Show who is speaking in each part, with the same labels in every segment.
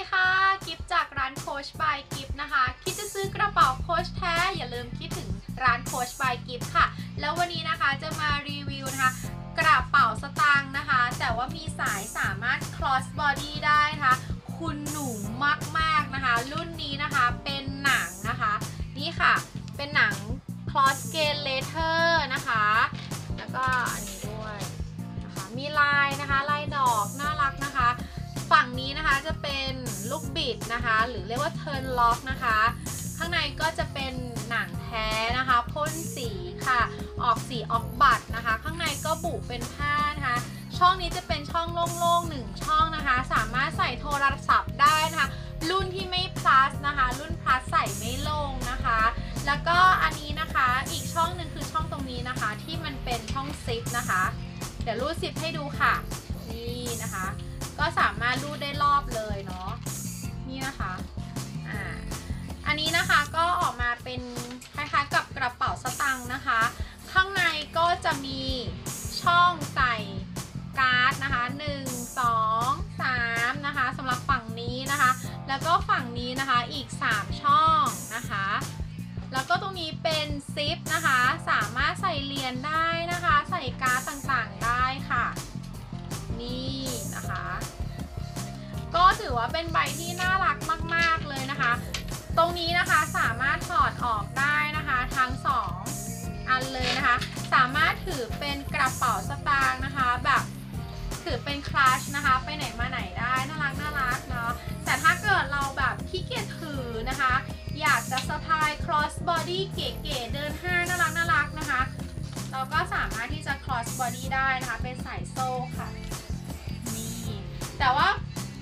Speaker 1: ดีค่ะ กิฟจากร้านโคชบายกิฟนะคะ คิดจะซื้อกระเป๋าโคชแท้ อย่าลืมคิดถึงร้านโคชบายกิฟค่ะ แล้ววันนี้นะคะจะมารีวิวนะคะกระเป๋าสตางค์นะคะ แต่ว่ามีสายสามารถ cross body ได้นะคะคุณหนูมากๆนะคะ รุ่นนี้นะคะเป็นหนังนะคะ นี่ค่ะ เป็นหนัง cross scale leather นะคะ แล้วก็อันนี้ด้วยนะคะมีลายนะคะ ลายดอกน่ารักนะคะ ฝั่งนี้นะคะจะเป็น ลูกบิดนะคะ หรือเรียกว่า turn lock นะคะ ข้างในก็จะเป็นหนังแท้นะคะพ่นสีค่ะ ออกสีออกบัตนะคะ ข้างในก็บุเป็นผ้านะคะ ช่องนี้จะเป็นช่องโล่งๆหนึ่งช่องนะคะ สามารถใส่โทรศัพท์ได้นะคะ รุ่นที่ไม่ plus นะคะ รุ่น plus ใส่ไม่ลงนะคะ แล้วก็อันนี้นะคะอีกช่องหนึ่งคือช่องตรงนี้นะคะ ที่มันเป็นช่องซิปนะคะ เดี๋ยวรูดซิปให้ดูค่ะนี่นะคะ ก็สา แล้วก็ฝั่งนี้นะคะอีก 3 ช่องนะคะ แล้วก็ตรงนี้เป็นซิปนะคะ สามารถใส่เหรียญได้นะคะ ใส่การ์ดต่างๆได้ค่ะ นี่นะคะ ก็ถือว่าเป็นใบที่น่ารักมาก ๆเลยนะคะ ตรงนี้นะคะสามารถถอดออกได้นะคะทั้ง 2 อันเลยนะคะ สามารถถือเป็นกระเป๋าสตางค์นะคะ แบบถือเป็นคลัชนะคะ ไปไหนมาไหนได้น่ารักน่ารัก cross body เก๋ๆเดินห้างน่ารักน่ารักนะคะ เราก็สามารถที่จะ cross body ได้นะคะ เป็นสายโซ่ค่ะ นี่ แต่ว่า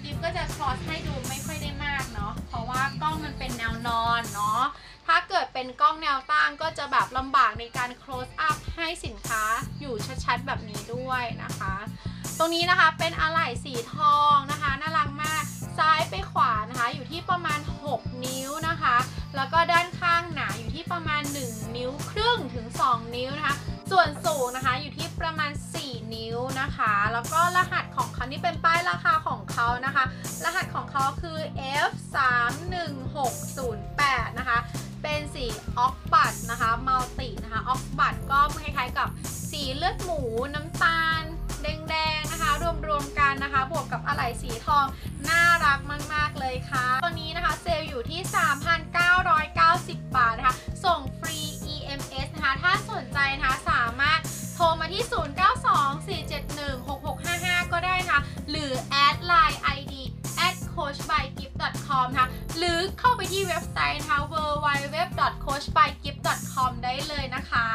Speaker 1: ดิฟก็จะ cross ให้ดูไม่ค่อยได้มากเนาะ เพราะว่ากล้องมันเป็นแนวนอนเนาะ ถ้าเกิดเป็นกล้องแนวตั้งก็จะแบบลำบากในการ close up ให้สินค้าอยู่ชัดๆแบบนี้ด้วยนะคะ ตรงนี้นะคะเป็นอะไหล่สีทองนะคะน่ารักมาก ซ้ายไปขวานะคะ อยู่ที่ประมาณ 6 นิ้วนะคะ แล้วก็ด้าน ที่ประมาณ 1 นิ้วครึ่งถึง 2 นิ้วนะคะ ส่วนสูงนะคะอยู่ที่ประมาณ 4 นิ้วนะคะ แล้วก็รหัสของเขานี่เป็นป้ายราคาของเขานะคะ รหัสของเขาคือ F 3 1 6 0 8 นะคะ เป็นสีออกบัตนะคะมัลตินะคะออกบัตก็คล้ายๆกับสีเลือดหมูน้ำตาลแดงๆนะคะรวมๆกันนะคะ บวกกับอะไหล่สีทอง น่ารักมากๆเลยค่ะตัวนี้นะคะเซลล์อยู่ที่ 3,990 บาทนะคะ หรือเข้าไปที่เว็บไซต์นะคะ w w w c o a c h b y g i f t c o m ได้เลยนะคะ